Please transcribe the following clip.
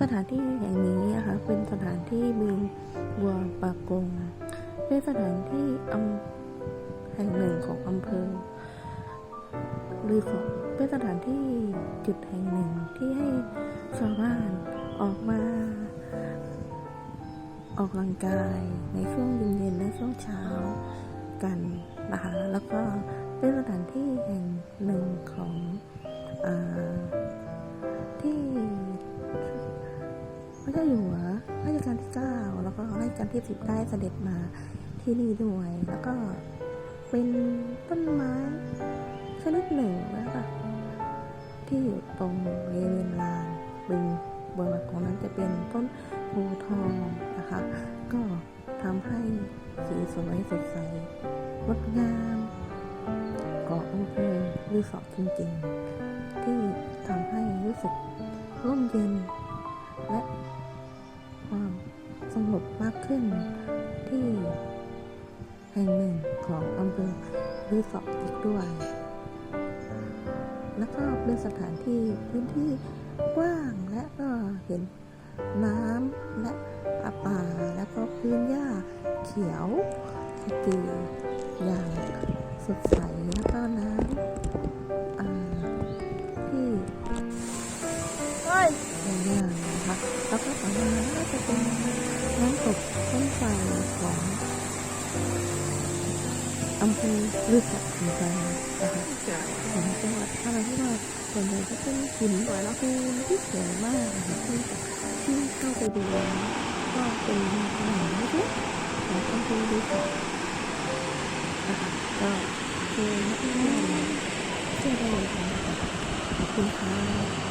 สถานที่แห่งนี้นะคะเป็นสถานที่บึงบัวปากกงเป็นสถานที่อำแห่งหนึ่งของอำเภอรีสอเป็นสถานที่จุดแห่งหนึ่งที่ให้ชาวบ้านออกมา ออกกำลังกายในช่วงเย็นๆและช่วงเช้ากันนะคะแล้วก็เป็นสถานที่แห่งหนึ่ง ระเจ้าอยู่หัวรัชกาลที่9แล้วก็รัชกาลที่10ได้เสด็จมาที่นี่ด้วย แล้วก็เป็นต้นไม้ชนิดหนึ่งนะคะที่อยู่ตรงบริเวณลานบึงบนของนั้นจะเป็นต้นโพทองนะคะ ก็ทำให้สีสวยสดใสงดงามของอเภอรีสอร์ทจริงๆ ที่ทำให้รู้สึกร่มเย็นและ งบมากขึ้นที่แห่งหนึ่งของอำเภอรีสอร์ทอีกด้วย แล้วก็เป็นสถานที่พื้นที่กว้างและก็เห็นน้ำและป่าแล้วก็พื้นหญ้าเขียวขจีอย่างสดใสแล้วก็น้ำอ่าที่สวยงามนะคะแล้วก็ต่อมาก็จะเป็น น้ำตกต้นไทรของอำเภอลือสักเหมือนกันนะคะของจังหวัดนราธิวาสส่วนใหญ่ก็เป็นหินสวยแล้วคูที่สวยมากนะคะที่ที่เข้าไปดูก็เป็นสนามเล็กๆของอำเภอดูสักนะคะก็เชิญนักท่องเที่ยวมาเที่ยวได้เลยค่ะขอบคุณค่ะ